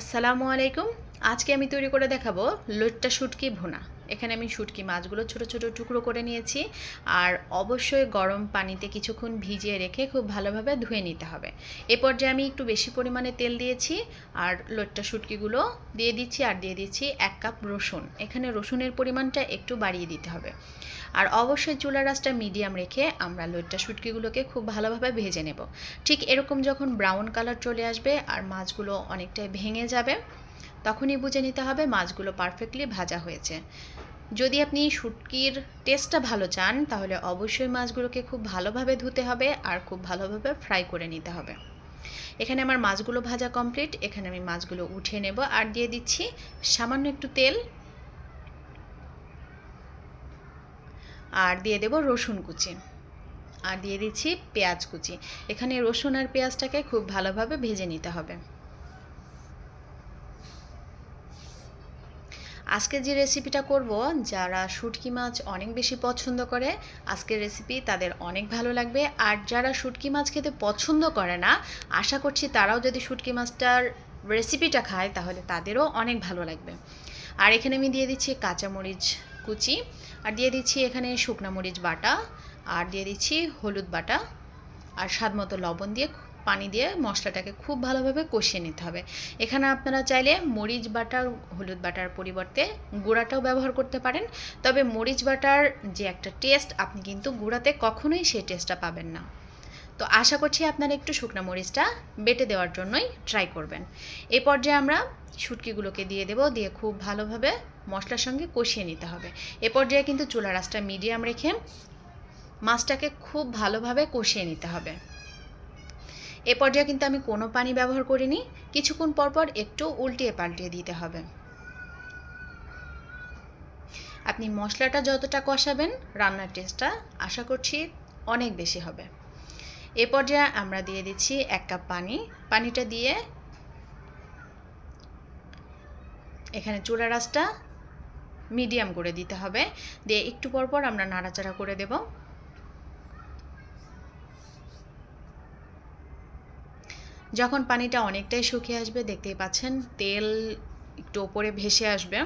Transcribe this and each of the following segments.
আসসালামু আলাইকুম। আজকে আমি তৈরি করে দেখাবো লইট্টা শুটকি ভুনা। এখানে আমি শুটকি মাছগুলো ছোট ছোট টুকরো করে নিয়েছি আর অবশ্যই গরম পানিতে কিছুক্ষণ ভিজিয়ে রেখে খুব ভালোভাবে ধুয়ে নিতে হবে। এ পর্যায়ে আমি একটু বেশি পরিমাণে তেল দিয়েছি আর লইট্টা শুটকিগুলো দিয়ে দিচ্ছি আর দিয়ে দিচ্ছি এক কাপ রসুন। এখানে রসুনের পরিমাণটা একটু বাড়িয়ে দিতে হবে। আর অবশ্যই চুলা রাসটা মিডিয়াম রেখে আমরা লইট্টা শুটকিগুলোকে খুব ভালোভাবে ভেজে নেব। ঠিক এরকম যখন ব্রাউন কালার চলে আসবে আর মাছগুলো অনেকটাই ভেঙে যাবে, তখনই বুঝে নিতে হবে মাছগুলো পারফেক্টলি ভাজা হয়েছে। যদি আপনি শুটকির টেস্টটা ভালো চান, তাহলে অবশ্যই মাছগুলোকে খুব ভালোভাবে ধুতে হবে আর খুব ভালোভাবে ফ্রাই করে নিতে হবে। এখানে আমার মাছগুলো ভাজা কমপ্লিট এখানে আমি মাছগুলো উঠিয়ে নেব আর দিয়ে দিচ্ছি সামান্য একটু তেল। আর দিয়ে দেব রসুন কুচি। আর দিয়ে দিচ্ছি পেঁয়াজ কুচি। এখানে রসুন আর পেঁয়াজটাকে খুব ভালোভাবে ভেজে নিতে হবে। আজকে যে রেসিপিটা করব, যারা শুটকি মাছ অনেক বেশি পছন্দ করে, আজকের রেসিপি তাদের অনেক ভালো লাগবে। আর যারা শুটকি মাছ খেতে পছন্দ করে না, আশা করছি তারাও যদি শুটকি মাছটার রেসিপিটা খায়, তাহলে তাদেরও অনেক ভালো লাগবে। আর এখানে আমি দিয়ে দিচ্ছি কাঁচামরিচ কুচি, আর দিয়ে দিচ্ছি এখানে শুকনা মরিচ বাটা, আর দিয়ে দিচ্ছি হলুদ বাটা, আর স্বাদ মতো লবণ দিয়ে পানি দিয়ে মশলাটাকে খুব ভালোভাবে কষিয়ে নিতে হবে। এখানে আপনারা চাইলে মরিচ বাটার, হলুদ বাটার পরিবর্তে গুঁড়াটাও ব্যবহার করতে পারেন। তবে মরিচ বাটার যে একটা টেস্ট, আপনি কিন্তু গুঁড়াতে কখনোই সেই টেস্টটা পাবেন না। তো আশা করছি আপনারা একটু শুকনা মরিচটা বেটে দেওয়ার জন্যই ট্রাই করবেন। এ পর্যায়ে আমরা শুটকিগুলোকে দিয়ে দেব, দিয়ে খুব ভালোভাবে মশলার সঙ্গে কষিয়ে নিতে হবে। এ পর্যায়ে কিন্তু চুলা রাসটা মিডিয়াম রেখে মাছটাকে খুব ভালোভাবে কষিয়ে নিতে হবে। এ পর্যায়ে কিন্তু আমি কোনো পানি ব্যবহার করিনি। কিছুক্ষণ পরপর একটু উল্টিয়ে পাল্টিয়ে দিতে হবে। আপনি মশলাটা যতটা কষাবেন, রান্নার টেস্টটা আশা করছি অনেক বেশি হবে। এ পর্যায়ে আমরা দিয়ে দিচ্ছি এক কাপ পানি। পানিটা দিয়ে এখানে চুলা রাসটা মিডিয়াম করে দিতে হবে। দিয়ে একটু পরপর আমরা নাড়াচাড়া করে দেবো। যখন পানিটা অনেকটাই শুকিয়ে আসবে, দেখতেই পাচ্ছেন তেল একটু ওপরে ভেসে আসবে।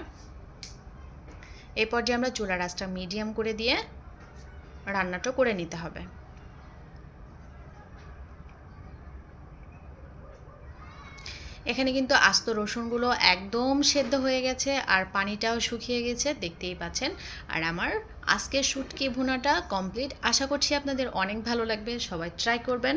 এই পর্যায়ে আমরা চুলা রাসটা মিডিয়াম করে দিয়ে রান্নাটা করে নিতে হবে। এখানে কিন্তু আস্ত রসুনগুলো একদম সেদ্ধ হয়ে গেছে আর পানিটাও শুকিয়ে গেছে, দেখতেই পাচ্ছেন। আর আমার আজকের শুটকি ভুনাটা কমপ্লিট। আশা করছি আপনাদের অনেক ভালো লাগবে। সবাই ট্রাই করবেন।